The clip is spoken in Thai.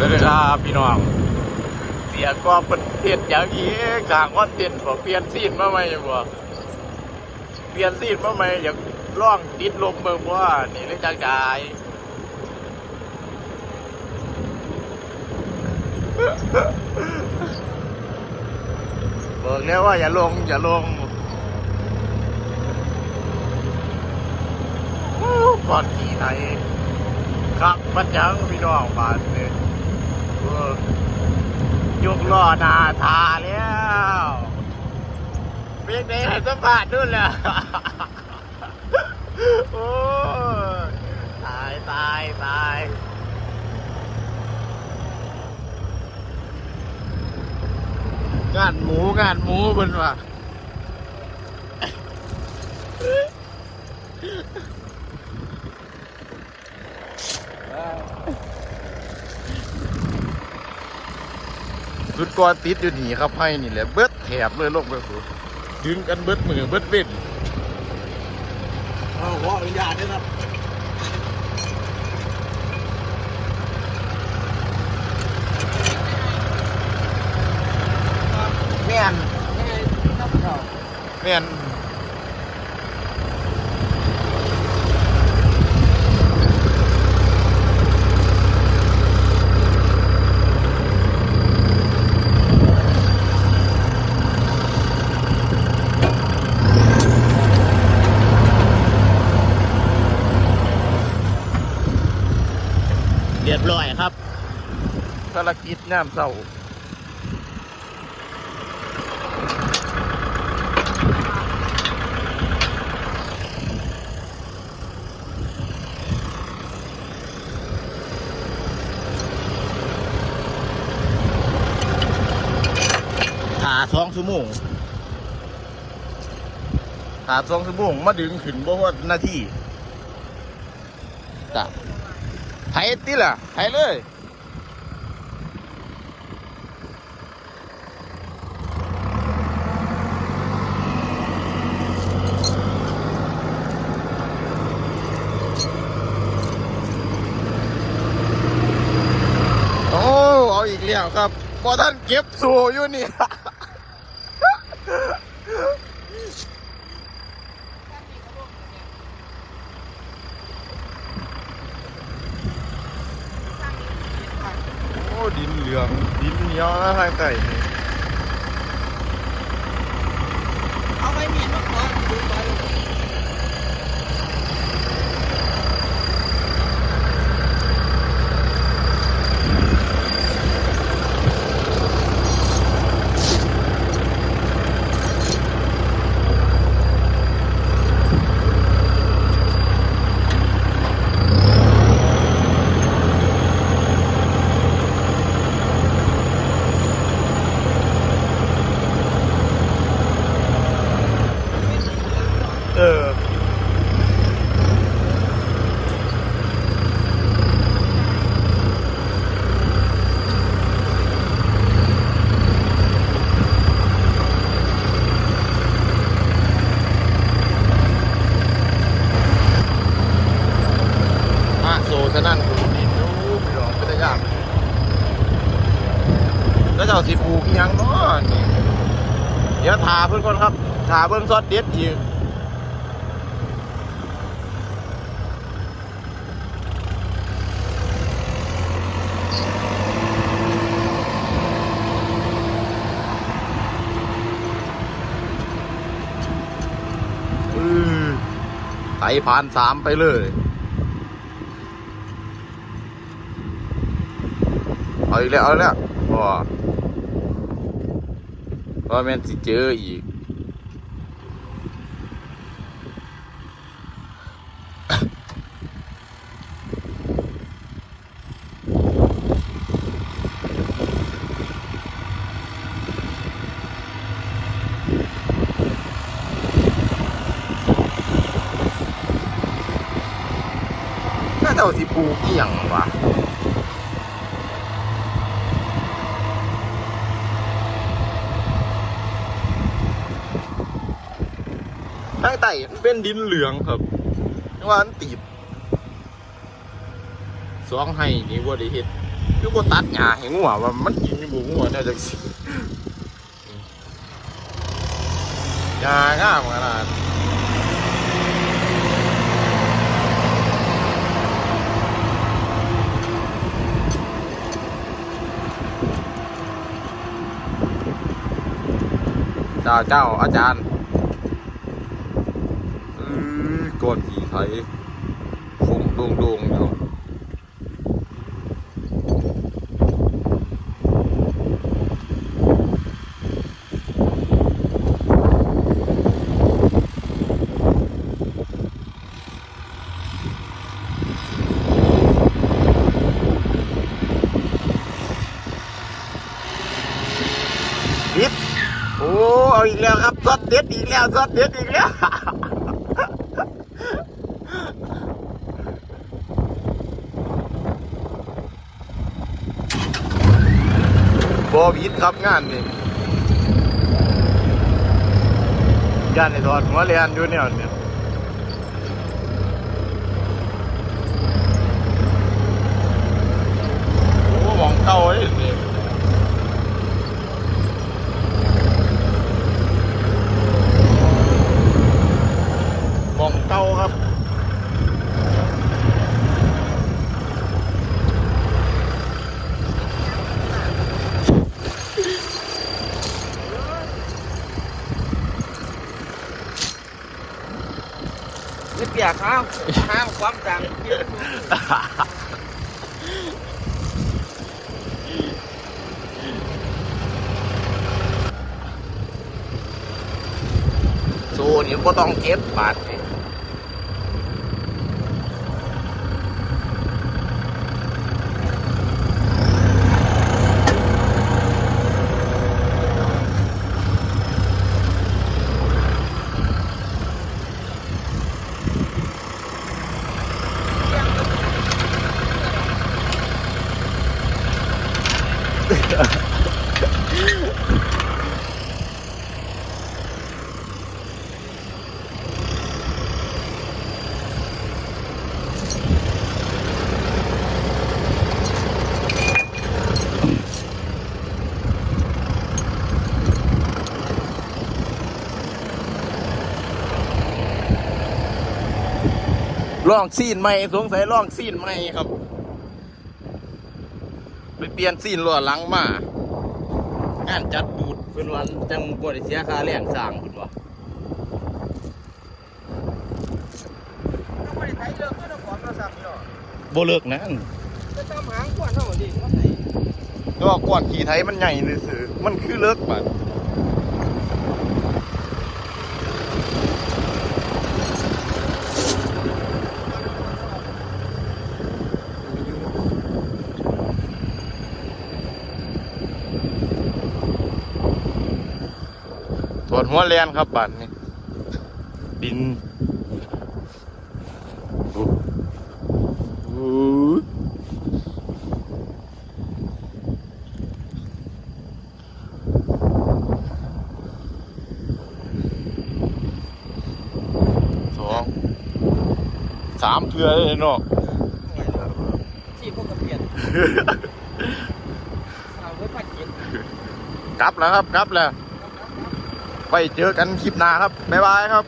สวัสดีครับพี่น้อง เสียก็เป็นเทียนอย่างนี้กลางวันเตียนบอกเปลี่ยนซีนมาไหมบ่เปลี่ยนซีนมาไหมอยากร่องติดลมเบิ่งว่านี่เลยจังได้บอกแล้วว่าอย่าลง อย่าลงก่อนขี่ไหนครับมันยังพี่น้องบาดเนี่ยเออ ยกล้อนาทาแล้วเพียงใดให้สัมผัสนู่นแหละโอ้ตายตายตายงานหมูงานหมูเพิ่นว่า สุดกอติดอยู่นี่ครับให้นี่แหละเบิดแถบเลยลงไปสุดดึงกันเบิดมือเบิดเว้นเอาหัวอนุญาตด้วยครับแม่นยังไงครับเราแม่น บร้อยครับภารกิจน้ำเศร้าหาสองชั่วโมงหาสองชั่วโมงมาดึงขึ้นบ่ว่านาทีจ้ะ ไถติล่ะไถเลยโอ้เอาอีกแล้วครับพอท่านเก็บสูอยู่นี่ ดินเหลือง ดินเหนียวนะทางใต้นี่เอาไปมีดมาก่อนดูไป เออ มาโซชะนั่นคุณดินดูพี่น้องเป็นตะยากแล้วเจ้าสิปลูกอิหยังเนาะนี่เดี๋ยวถาเพื่อนก่อนครับ ถาเบิ่งซอสเด็ดอีกไต่ผ่านสามไปเลยเอาอีกแล้วเอาแล้วว้าว่าแม่นสิเจออีก น่าจะเอา สิปลูกอีหยังวะทางใต้เป็นดินเหลืองครับว่าอันตีบสองให้นี่ว่าได้เห็ดคือบ่ตัดหญ้าให้งัวว่ามันกินอยู่บ่งัวได้จังซี่หญ้างามขนาด จ้าเจ้าอาจารย์ก้อนขี่ไทยคงโด่งๆอยู่ ดิดโอ้ เอาอีกแล้ว ครับซอสเด็ดอีกแล้วซอสเด็ดอีกแล้วบอวิดครับงานนี่ย่านในถอดหัวเรียนอยู่เนี่ยเนี่ยโอ้หมองเก่าเลย นี่มองเต้าครับนี่เปียกข้าวห้ามความดังสู้นี่ก็ต้องเก็บบาดนี่ ลองซีนใหม่สงสัยลองซีนใหม่ครับ ปเปลี่ยนซีนล้อหลังมางานจัดบูดเป็นวันจังบริเสียค่าแรงสร้างคุณวะไม่ได้ไถเลิกก็ต้องขอโทรศัพท์เนาะบ่เลิกนะจะตามหางกวนเท่าดิว่าไหนก็ก่อนขี่ไทยมันใหญ่เลยสือมันคือเลิกบัด หัวแลนครับบัดนี่ดินโอ้โหสองสามเทือเลยเนาะที่พวกกระเปียนเอาไว้ปัดกินกลับแล้วครับกลับแล้ว ไปเจอกันคลิปหน้าครับบ๊ายบายครับ